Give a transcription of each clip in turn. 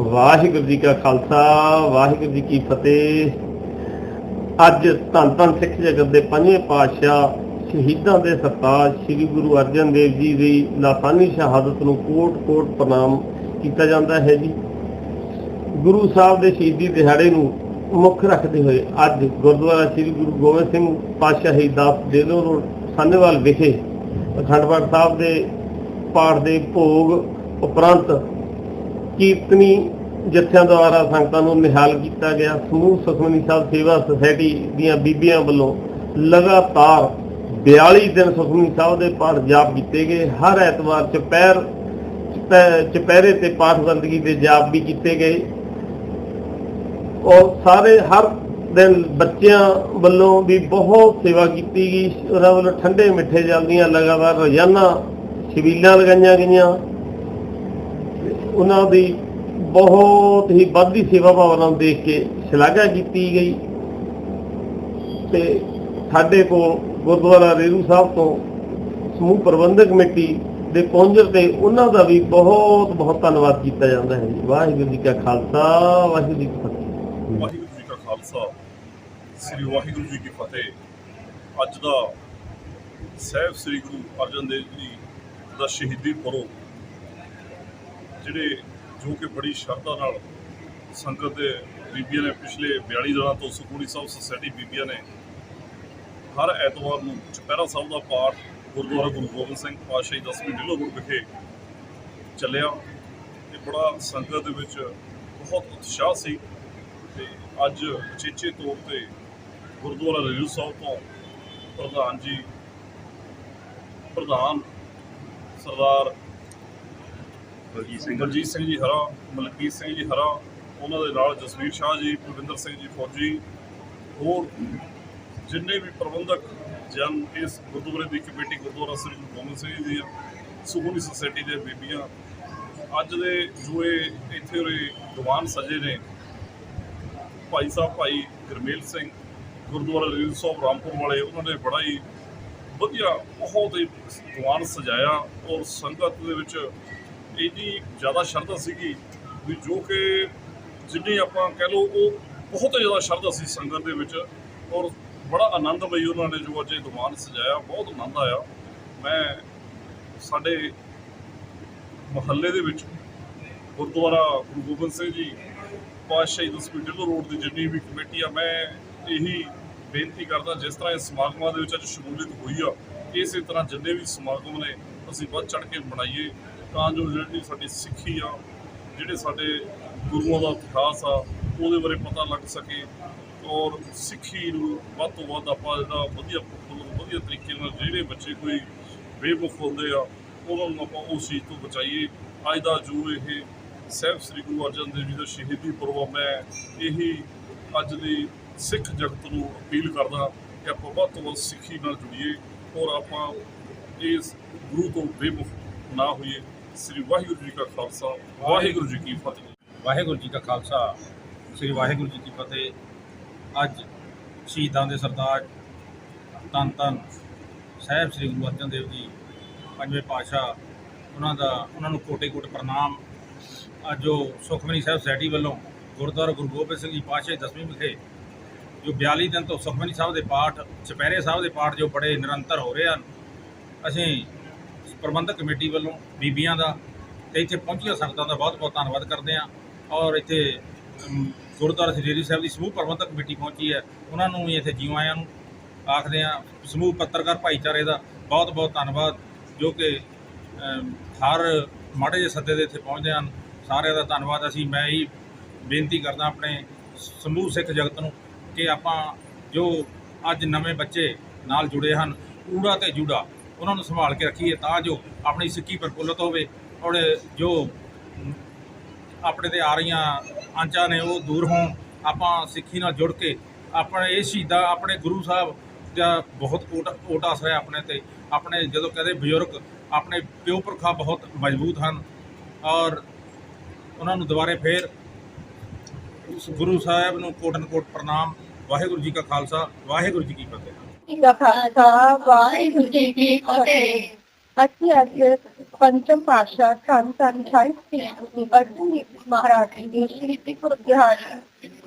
ਵਾਹਿਗੁਰੂ ਜੀ ਕਾ ਖਾਲਸਾ, ਵਾਹਿਗੁਰੂ ਜੀ ਕੀ ਫਤਿਹ। ਅੱਜ ਧੰਨ ਧੰਨ ਸਿੱਖ ਜਗਤ ਦੇ ਪੰਜਵੇਂ ਪਾਤਸ਼ਾਹ ਸ਼ਹੀਦਾਂ ਦੇ ਸਰਤਾਜ ਸ੍ਰੀ ਗੁਰੂ ਅਰਜਨ ਦੇਵ ਜੀ ਦੀ ਲਾਸਾਨੀ ਸ਼ਹਾਦਤ ਨੂੰ ਕੋਟ-ਕੋਟ ਪ੍ਰਣਾਮ ਕੀਤਾ ਜਾਂਦਾ ਹੈ ਜੀ। ਗੁਰੂ ਸਾਹਿਬ ਦੇ ਸ਼ਹੀਦੀ ਦਿਹਾੜੇ ਨੂੰ ਮੁੱਖ ਰੱਖਦੇ ਹੋਏ ਅੱਜ ਗੁਰਦੁਆਰਾ ਸ੍ਰੀ ਗੁਰੂ ਗੋਬਿੰਦ ਸਿੰਘ ਪਾਤਸ਼ਾਹ ਦਾਸ ਡੇਲੋ ਰੋਡ ਸਾਨੇਵਾਲ ਵਿਖੇ ਅਖੰਡ ਪਾਠ ਸਾਹਿਬ ਦੇ ਪਾਠ ਦੇ ਭੋਗ ਉਪਰੰਤ ਕੀਰਤਨੀ ਜਥਿਆਂ ਦੁਆਰਾ ਸੰਗਤਾਂ ਨੂੰ ਨਿਹਾਲ ਕੀਤਾ ਗਿਆ। ਸਮੂਹ ਸੁਖਮਨੀ ਸਾਹਿਬ ਸੇਵਾ ਸੁਸਾਇਟੀ ਦੀਆਂ ਬੀਬੀਆਂ ਵੱਲੋਂ ਲਗਾਤਾਰ 42 ਦਿਨ ਸੁਖਮਨੀ ਸਾਹਿਬ ਦੇ ਪਾਠ ਜਾਪ ਕੀਤੇ ਗਏ। ਹਰ ਐਤਵਾਰ ਚੁਪਹਿਰ, ਚੁਪਹਿ- ਚੁਪਹਿਰੇ ਤੇ ਪਾਠ ਬੰਦਗੀ ਦੇ ਜਾਪ ਵੀ ਕੀਤੇ ਗਏ। ਔਰ ਸਾਰੇ ਹਰ ਦਿਨ ਬੱਚਿਆਂ ਵੱਲੋਂ ਵੀ ਬਹੁਤ ਸੇਵਾ ਕੀਤੀ ਗਈ। ਉਹਨਾਂ ਵੱਲੋਂ ਠੰਡੇ ਮਿੱਠੇ ਜਲ ਦੀਆਂ ਲਗਾਤਾਰ ਰੋਜ਼ਾਨਾ ਸ਼ਬੀਲਾਂ ਲਗਾਈਆਂ ਗਈਆਂ। ਉਹਨਾਂ ਦੀ ਬਹੁਤ ਹੀ ਵੱਧਦੀ ਸੇਵਾ ਭਾਵਨਾ ਨੂੰ ਦੇਖ ਕੇ ਸ਼ਲਾਘਾ ਕੀਤੀ ਗਈ। ਤੇ ਸਾਡੇ ਕੋਲ ਗੁਰਦੁਆਰਾ ਰੇਰੂ ਸਾਹਿਬ ਤੋਂ ਸਮੂਹ ਪ੍ਰਬੰਧਕ ਕਮੇਟੀ ਦੇ ਪਹੁੰਚਰ ਤੇ ਉਹਨਾਂ ਦਾ ਵੀ ਬਹੁਤ ਬਹੁਤ ਧੰਨਵਾਦ ਕੀਤਾ ਜਾਂਦਾ ਹੈ ਵਾਹਿਗੁਰੂ ਜੀ ਕਾ ਖਾਲਸਾ, ਵਾਹਿਗੁਰੂ ਜੀ ਕੀ ਫਤਿਹ। ਵਾਹਿਗੁਰੂ ਜੀ ਕਾ ਖਾਲਸਾ, ਸ੍ਰੀ ਵਾਹਿਗੁਰੂ ਜੀ ਕੀ ਫਤਿਹ। ਅੱਜ ਦਾ ਸਹਿਬ ਸ੍ਰੀ ਗੁਰੂ ਅਰਜਨ ਦੇਵ ਜੀ ਦਾ ਸ਼ਹੀਦੀ ਪੁਰਬ ਜਿਹੜੇ ਜੋ ਕਿ ਬੜੀ ਸ਼ਰਧਾ ਨਾਲ ਸੰਗਤ ਦੇ ਬੀਬੀਆਂ ਨੇ ਪਿਛਲੇ 42 ਦਿਨਾਂ ਤੋਂ ਸੁਖਮਨੀ ਸਾਹਿਬ ਸੁਸਾਇਟੀ ਬੀਬੀਆਂ ਨੇ ਹਰ ਐਤਵਾਰ ਨੂੰ ਚੁਪਹਿਰਾ ਸਾਹਿਬ ਦਾ ਪਾਠ ਗੁਰਦੁਆਰਾ ਗੁਰੂ ਗੋਬਿੰਦ ਸਿੰਘ ਪਾਤਸ਼ਾਹੀ ਦਸਵੀਂ ਢਿੱਲੋਂ ਵਿਖੇ ਚੱਲਿਆ। ਤੇ ਬੜਾ ਸੰਗਤ ਦੇ ਵਿੱਚ ਬਹੁਤ ਉਤਸ਼ਾਹ ਸੀ ਤੇ ਅੱਜ ਉਚੇਚੇ ਤੌਰ ਤੇ ਗੁਰਦੁਆਰਾ ਰੇਰੂ ਸਾਹਿਬ ਤੋਂ ਪ੍ਰਧਾਨ ਜੀ, ਪ੍ਰਧਾਨ ਸਰਦਾਰ ਬਲਜੀਤ ਸਿੰਘ ਬਲਜੀਤ ਸਿੰਘ ਜੀ ਹਰਾ, ਮਲਕੀਤ ਸਿੰਘ ਜੀ ਹਰਾ, ਉਹਨਾਂ ਦੇ ਨਾਲ ਜਸਵੀਰ ਸ਼ਾਹ ਜੀ ਕੁਲਵਿੰਦਰ ਸਿੰਘ ਜੀ ਫੌਜੀ, ਹੋਰ ਜਿੰਨੇ ਵੀ ਪ੍ਰਬੰਧਕ ਜਨ ਇਸ ਗੁਰਦੁਆਰੇ ਦੀ ਕਮੇਟੀ ਗੁਰਦੁਆਰਾ ਸ੍ਰੀ ਗੁਰੂ ਗੋਬਿੰਦ ਸਿੰਘ ਜੀ ਦੀ ਸੁਖਮਨੀ ਸੁਸਾਇਟੀ ਦੇ ਬੀਬੀਆਂ, ਅੱਜ ਦੇ ਜੋ ਇਹ ਇੱਥੇ ਉਰੇ ਦੀਵਾਨ ਸਜੇ ਨੇ, ਭਾਈ ਸਾਹਿਬ ਭਾਈ ਗਰਮੇਲ ਸਿੰਘ, ਗੁਰਦੁਆਰਾ ਰੀਲ ਸਾਹਿਬ ਰਾਮਪੁਰ ਵਾਲੇ, ਉਹਨਾਂ ਨੇ ਬੜਾ ਹੀ ਵਧੀਆ ਬਹੁਤ ਹੀ ਦੀਵਾਨ ਸਜਾਇਆ ਔਰ ਸੰਗਤ ਦੇ ਵਿੱਚ ਇੰਨੀ ਜ਼ਿਆਦਾ ਸ਼ਰਧਾ ਸੀਗੀ ਵੀ ਜੋ ਕਿ ਜਿੰਨੀ ਆਪਾਂ ਕਹਿ ਲਓ ਉਹ ਬਹੁਤ ਜ਼ਿਆਦਾ ਸ਼ਰਧਾ ਸੀ ਸੰਗਤ ਦੇ ਵਿੱਚ ਔਰ ਬੜਾ ਆਨੰਦਮਈ ਉਹਨਾਂ ਨੇ ਜੋ ਅੱਜ ਇਹ ਦੀਵਾਨ ਸਜਾਇਆ, ਬਹੁਤ ਆਨੰਦ ਆਇਆ। ਮੈਂ ਸਾਡੇ ਮੁਹੱਲੇ ਦੇ ਵਿੱਚ ਗੁਰਦੁਆਰਾ ਗੁਰੂ ਗੋਬਿੰਦ ਸਿੰਘ ਜੀ ਪਾਤਸ਼ਾਹੀ ਦਸਵੀਂ ਢਿੱਲੋਂ ਰੋਡ ਦੀ ਜਿੰਨੀ ਵੀ ਕਮੇਟੀ ਆ, ਮੈਂ ਇਹੀ ਬੇਨਤੀ ਕਰਦਾ ਜਿਸ ਤਰ੍ਹਾਂ ਇਹ ਸਮਾਗਮਾਂ ਦੇ ਵਿੱਚ ਅੱਜ ਸ਼ਮੂਲੀਅਤ ਹੋਈ ਆ, ਇਸੇ ਤਰ੍ਹਾਂ ਜਿੰਨੇ ਵੀ ਸਮਾਗਮ ਨੇ, ਅਸੀਂ ਵੱਧ ਚੜ ਕੇ ਮਨਾਈਏ। ਤਾਂ ਜੋ ਜਿਹੜੀ ਸਾਡੀ ਸਿੱਖੀ ਆ ਜਿਹੜੇ ਸਾਡੇ ਗੁਰੂਆਂ ਦਾ ਇਤਿਹਾਸ ਆ ਉਹਦੇ ਬਾਰੇ ਪਤਾ ਲੱਗ ਸਕੇ ਔਰ ਸਿੱਖੀ ਨੂੰ ਵੱਧ ਤੋਂ ਵੱਧ ਆਪਾਂ ਜਿਹੜਾ ਵਧੀਆ ਵਧੀਆ ਤਰੀਕੇ ਨਾਲ ਜਿਹੜੇ ਬੱਚੇ ਕੋਈ ਬੇਮੁਖ ਹੁੰਦੇ ਆ ਉਹਨਾਂ ਨੂੰ ਆਪਾਂ ਉਸ ਚੀਜ਼ ਤੋਂ ਬਚਾਈਏ। ਅੱਜ ਦਾ ਜੋ ਇਹ ਸਹਿਬ ਸ੍ਰੀ ਗੁਰੂ ਅਰਜਨ ਦੇਵ ਜੀ ਦਾ ਸ਼ਹੀਦੀ ਪੁਰਬ ਆ, ਮੈਂ ਇਹੀ ਅੱਜ ਦੀ ਸਿੱਖ ਜਗਤ ਨੂੰ ਅਪੀਲ ਕਰਦਾ ਕਿ ਆਪਾਂ ਵੱਧ ਤੋਂ ਵੱਧ ਸਿੱਖੀ ਨਾਲ ਜੁੜੀਏ ਔਰ ਆਪਾਂ ਇਸ ਗੁਰੂ ਤੋਂ ਬੇਮੁਖ ਨਾ ਹੋਈਏ। ਸ੍ਰੀ ਵਾਹਿਗੁਰੂ ਜੀ ਕਾ ਖਾਲਸਾ, ਵਾਹਿਗੁਰੂ ਜੀ ਕੀ ਫਤਿਹ। ਵਾਹਿਗੁਰੂ ਜੀ ਕਾ ਖਾਲਸਾ, ਸ੍ਰੀ ਵਾਹਿਗੁਰੂ ਜੀ ਕੀ ਫਤਿਹ। ਅੱਜ ਸ਼ਹੀਦਾਂ ਦੇ ਸਰਤਾਜ ਧੰਨ ਧੰਨ ਸਾਹਿਬ ਸ੍ਰੀ ਗੁਰੂ ਅਰਜਨ ਦੇਵ ਜੀ, ਪੰਜਵੇਂ ਪਾਤਸ਼ਾਹ, ਉਹਨਾਂ ਦਾ, ਉਹਨਾਂ ਨੂੰ ਕੋਟੇ ਕੋਟ ਪ੍ਰਣਾਮ। ਅੱਜ ਜੋ ਸੁਖਮਨੀ ਸਾਹਿਬ ਸੋਸਾਇਟੀ ਵੱਲੋਂ ਗੁਰਦੁਆਰਾ ਗੁਰੂ ਗੋਬਿੰਦ ਸਿੰਘ ਜੀ ਪਾਤਸ਼ਾਹ ਦਸਵੀਂ ਵਿਖੇ, ਜੋ 42 ਦਿਨ ਤੋਂ ਸੁਖਮਨੀ ਸਾਹਿਬ ਦੇ ਪਾਠ, ਚੁਪਹਿਰੇ ਸਾਹਿਬ ਦੇ ਪਾਠ ਜੋ ਬੜੇ ਨਿਰੰਤਰ ਹੋ ਰਹੇ ਹਨ, ਅਸੀਂ ਪ੍ਰਬੰਧਕ ਕਮੇਟੀ ਵੱਲੋਂ ਬੀਬੀਆਂ ਦਾ ਤੇ ਇੱਥੇ ਪਹੁੰਚੀਆਂ ਸੰਗਤਾਂ ਦਾ ਬਹੁਤ ਬਹੁਤ ਧੰਨਵਾਦ ਕਰਦੇ ਹਾਂ ਔਰ ਇੱਥੇ ਗੁਰਦੁਆਰਾ ਸ੍ਰੀ ਰੇਰੀ ਸਾਹਿਬ ਦੀ ਸਮੂਹ ਪ੍ਰਬੰਧਕ ਕਮੇਟੀ ਪਹੁੰਚੀ ਹੈ। ਉਹਨਾਂ ਨੂੰ ਵੀ ਇੱਥੇ ਜੀਓ ਆਇਆਂ ਨੂੰ ਆਖਦੇ ਹਾਂ, ਸਮੂਹ ਪੱਤਰਕਾਰ ਭਾਈਚਾਰੇ ਦਾ ਬਹੁਤ ਬਹੁਤ ਧੰਨਵਾਦ ਜੋ ਕਿ ਹਰ ਮਾੜੇ ਜਿਹੇ ਸੱਦੇ ਦੇ ਇੱਥੇ ਪਹੁੰਚਦੇ ਹਨ। ਸਾਰਿਆਂ ਦਾ ਧੰਨਵਾਦ। ਅਸੀਂ ਮੈਂ ਹੀ ਬੇਨਤੀ ਕਰਦਾ ਆਪਣੇ ਸਮੂਹ ਸਿੱਖ ਜਗਤ ਨੂੰ ਕਿ ਆਪਾਂ ਜੋ ਅੱਜ ਨਵੇਂ ਬੱਚੇ ਨਾਲ ਜੁੜੇ ਹਨ, ਊੜਾ ਤੇ ਜੂੜਾ ਉਹਨਾਂ ਨੂੰ ਸੰਭਾਲ ਕੇ ਰੱਖੀਏ ਤਾਂ ਜੋ ਆਪਣੀ ਸਿੱਖੀ ਪ੍ਰਫੁੱਲਤ ਹੋਵੇ। ਔਰ ਜੋ ਆਪਣੇ ਤੇ ਆ ਰਹੀਆਂ ਆਂਚਾਂ ਨੇ ਉਹ ਦੂਰ ਹੋਣ, ਆਪਾਂ ਸਿੱਖੀ ਨਾਲ ਜੁੜ ਕੇ ਆਪਣੇ ਇਹ ਸ਼ਹੀਦਾਂ, ਆਪਣੇ ਗੁਰੂ ਸਾਹਿਬ ਦਾ ਬਹੁਤ ਓਟ ਓਟ ਆਸਰਾ ਹੈ ਆਪਣੇ ਤੇ। ਆਪਣੇ ਜਦੋਂ ਕਹਿੰਦੇ ਬਜ਼ੁਰਗ ਆਪਣੇ ਪਿਓ ਪੁਰਖਾ ਬਹੁਤ ਮਜ਼ਬੂਤ ਹਨ ਔਰ ਉਹਨਾਂ ਨੂੰ ਦੁਬਾਰੇ ਫੇਰ ਉਸ ਗੁਰੂ ਸਾਹਿਬ ਨੂੰ ਕੋਟਨ ਕੋਟ ਪ੍ਰਣਾਮ, ਵਾਹਿਗੁਰੂ ਜੀ ਕਾ ਖਾਲਸਾ, ਵਾਹਿਗੁਰੂ ਜੀ ਕੀ ਫਤਿਹ। ਜੀ ਦਾ ਖਾਲਸਾ ਵਾਹਿਗੁਰੂ ਜੀ ਕੀ ਫਤਿਹ। ਅਸੀਂ ਅੱਜ ਪੰਚਮ ਪਾਸ਼ਾ ਧੰਨ ਧੰਨ ਸਾਹਿਬ ਸ੍ਰੀ ਗੁਰੂ ਅਰਜਨ ਦੇਵ ਜੀ ਮਹਾਰਾਜ ਜੀ ਦੇ ਸ਼ਹੀਦੀ ਗੁਰੂ ਦਿਹਾੜੇ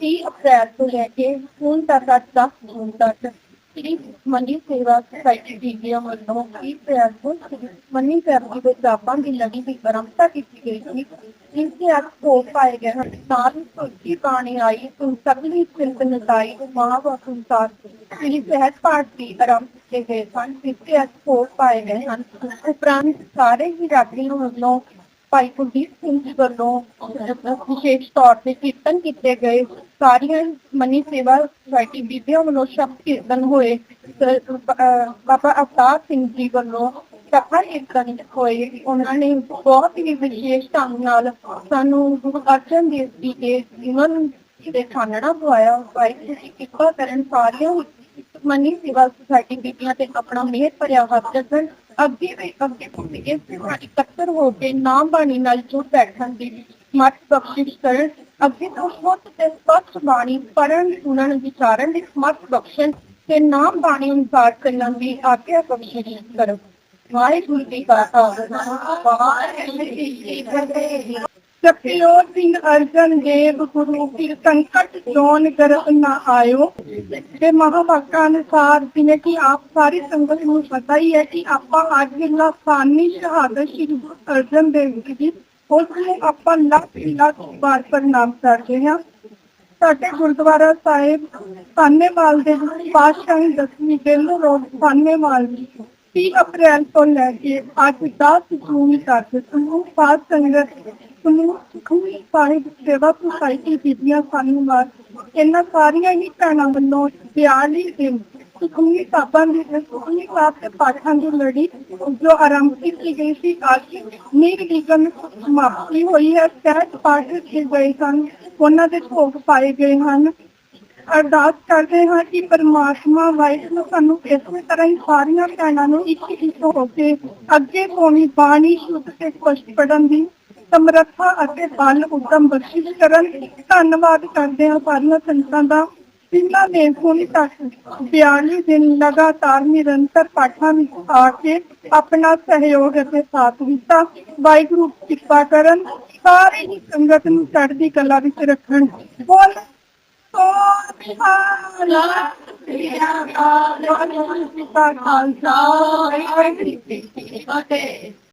30 ਅਪ੍ਰੈਲ ਤੋਂ ਲੈ ਕੇ ਹੁਣ ਤੱਕ ਅੱਜ 10 ਜੂਨ ਤੱਕ ਸ੍ਰੀ ਮਨੀ ਸੇਵਾ ਸੁਸਾਇਟੀ ਦੀ ਵੱਲੋਂ 30 ਅਪ੍ਰੈਲ ਤੋਂ ਸ੍ਰੀ ਮਨੀ ਸਾਹਿਬ ਦੇ ਜਾਪਾਂ ਦੀ ਲੜੀ ਦੀ ਆਰੰਭਤਾ ਕੀਤੀ ਗਈ ਸੀ। ਜਿਸ ਦੇ ਅੱਜ ਹੋ ਪਾਏ ਗਏ ਹਨ। ਨਾਲ ਸੁੱਚੀ ਪਾਣੀ ਆਈ ਤੁਮ ਸਭਨੀ ਚਿੰਤ ਨਤਾਈ ਮਾਂ ਵਾ ਸੰਸਾਰ ਪਾਠ ਦੀ ਆਰੰਭ ਕੀਤੇ ਗਏ ਸਨ ਜਿਸ ਅੱਜ ਹੋ ਪਾਏ ਗਏ ਹਨ। ਉਪਰੰਤ ਸਾਰੇ ਹੀ ਰਾਗੀਆਂ ਵੱਲੋਂ ਭਾਈ ਕੁਲਦੀਪ ਸਿੰਘ ਜੀ ਵੱਲੋਂ ਵਿਸ਼ੇਸ਼ ਤੌਰ ਤੇ ਕੀਰਤਨ ਕੀਤੇ ਗਏ। ਸਾਰੀਆਂ ਮਨੀ ਸੇਵਾ ਸੁਸਾਇਟੀ ਬੀਬੀਆਂ ਵੱਲੋਂ ਸ਼ਬਦ ਕੀਰਤਨ ਹੋਏ। ਬਾਬਾ ਅਵਤਾਰ ਸਿੰਘ ਜੀ ਵੱਲੋਂ ਸਫਾ ਕੀਰਤਨ ਹੋਏ ਉਹਨਾਂ ਨੇ ਬਹੁਤ ਹੀ ਵਿਸ਼ੇਸ਼ ਢੰਗ ਨਾਲ ਸਾਨੂੰ ਗੁਰੂ ਅਰਜਨ ਦੇਵ ਜੀ ਦੇ ਜੀਵਨ ਦੇ ਚਾਨਣਾ ਪਵਾਇਆ ਵਾਹਿਗੁਰੂ ਜੀ ਕਿਰਪਾ ਕਰਨ ਸਾਰਿਆਂ ਮਨੀ ਸੇਵਾ ਸੁਸਾਇਟੀ ਬੀਬੀਆਂ ਤੇ ਆਪਣਾ ਮਿਹਰ ਭਰਿਆ ਹੱਥ ਰੱਖਣ ਅੱਗੇ ਵੀ ਅੱਗੇ ਵੀ ਇਸ ਤਰ੍ਹਾਂ ਇਕੱਤਰ ਹੋ ਕੇ ਨਾਮ ਬਾਣੀ ਨਾਲ ਜੁੜ ਬੈਠਣ ਦੀ ਮਤ ਬਖਸ਼ਿਸ਼ ਕਰਨ ਅੱਗੇ ਤੋਂ ਬਹੁਤ ਤੇ ਸਪਸ਼ਟ ਬਾਣੀ ਪੜਨ ਸੁਣਨ ਵਿਚਾਰਨ ਦੀ ਮਤ ਬਖਸ਼ਣ ਤੇ ਨਾਮ ਬਾਣੀ ਅਨੁਸਾਰ ਚੱਲਣ ਦੀ ਆਗਿਆ ਬਖਸ਼ਿਸ਼ ਕਰੋ। ਵਾਹਿਗੁਰੂ ਜੀ ਕਾ ਖਾਲਸਾ ਵਾਹਿਗੁਰੂ ਜੀ ਕੀ ਫਤਿਹ ਸਤਿਯੋਗ ਸਿੰਘ ਅਰਜਨ ਦੇਵ ਗੁਰੂ ਕੀ ਸੰਕਟ ਜੋਨ ਗਰਭ ਨਾ ਆਇਓ ਤੇ ਮਹਾਵਾਕਾਂ ਅਨੁਸਾਰ ਜਿਵੇਂ ਕਿ ਆਪ ਸਾਰੀ ਸੰਗਤ ਨੂੰ ਪਤਾ ਹੀ ਹੈ ਕਿ ਆਪਾਂ ਅੱਜ ਲਾਸਾਨੀ ਸ਼ਹਾਦਤ ਸ਼੍ਰੀ ਗੁਰੂ ਅਰਜਨ ਦੇਵ ਜੀ ਦੀ ਉਸ ਨੂੰ ਆਪਾਂ ਲੱਖ ਲੱਖ ਵਾਰ ਪ੍ਰਣਾਮ ਕਰਦੇ ਹਾਂ ਸਾਡੇ ਗੁਰਦੁਆਰਾ ਸਾਹਿਬ ਸਾਨੇਵਾਲ ਦੇ ਪਾਤਸ਼ਾਹੀ ਦਸਵੀਂ ਦਿਨ ਰੋਡ ਸਾਨੇਵਾਲ ਜੀ 30 ਅਪ੍ਰੈਲ ਤੋਂ ਲੈ ਕੇ ਅੱਜ 10 ਜੂਨ ਤੱਕ ਸਮੂਹ ਸਾਧ ਸੰਗਤ, ਸਮੂਹ ਸੁਖਮਨੀ ਸਾਹਿਬ ਸੇਵਾ ਸੁਸਾਇਟੀ ਬੀਬੀਆਂ ਸਾਨੇਵਾਲ ਇਹਨਾਂ ਸਾਰੀਆਂ ਹੀ ਭੈਣਾਂ ਵੱਲੋਂ 42 ਦਿਨ ਸੁਖਮਨੀ ਸਾਹਿਬਾਂ ਦੀ ਸੁਖਮਨੀ ਸਾਹਿਬ ਦੇ ਪਾਠਾਂ ਦੀ ਲੜੀ, ਜੋ ਆਰੰਭ ਕੀਤੀ ਗਈ ਸੀ, ਅੱਜ ਨਿਰਵਿਘਨ ਸਮਾਪਤੀ ਹੋਈ ਹੈ, ਸਹਿਜ ਪਾਠ ਰੱਖੇ ਗਏ ਸਨ, ਉਹਨਾਂ ਦੇ ਭੋਗ ਪਾਏ ਗਏ ਹਨ। ਅਰਦਾਸ ਕਰਦੇ ਹਾਂ ਕਿ ਪਰਮਾਤਮਾ ਵਾਹਿਗੁਰੂ ਸਾਨੂੰ ਇਸੇ ਤਰ੍ਹਾਂ ਹੀ ਸਾਰੀਆਂ ਭੈਣਾਂ ਨੂੰ ਇੱਕ ਇੱਕ ਹੋ ਕੇ ਅੱਗੇ ਤੋਂ ਬਾਣੀ ਸ਼ੁੱਧ ਤੇ ਸਪਸ਼ਟ ਪੜਨ ਦੀ ਸਮਰੱਥਾ ਅਤੇ ਬਲ ਉਦਮ ਬਖਸ਼ਿਸ਼ ਕਰਨ। ਧੰਨਵਾਦ ਕਰਦੇ ਹਾਂ ਸਾਰੀਆਂ ਸੰਗਤਾਂ ਦਾ, ਜਿਨ੍ਹਾਂ ਨੇ ਹੁਣ ਤੱਕ 42 ਦਿਨ ਲਗਾਤਾਰ ਨਿਰੰਤਰ ਪਾਠਾਂ ਵਿੱਚ ਆ ਕੇ ਆਪਣਾ ਸਹਿਯੋਗ ਅਤੇ ਸਾਥ ਦਿੱਤਾ। ਵਾਹਿਗੁਰੂ ਕਿਰਪਾ ਕਰਨ, ਸਾਰੀ ਹੀ ਸੰਗਤ ਨੂੰ ਚੜ੍ਹਦੀ ਕਲਾ ਵਿੱਚ ਰੱਖਣ। ਬੋਲ ਖਾਲਸਾ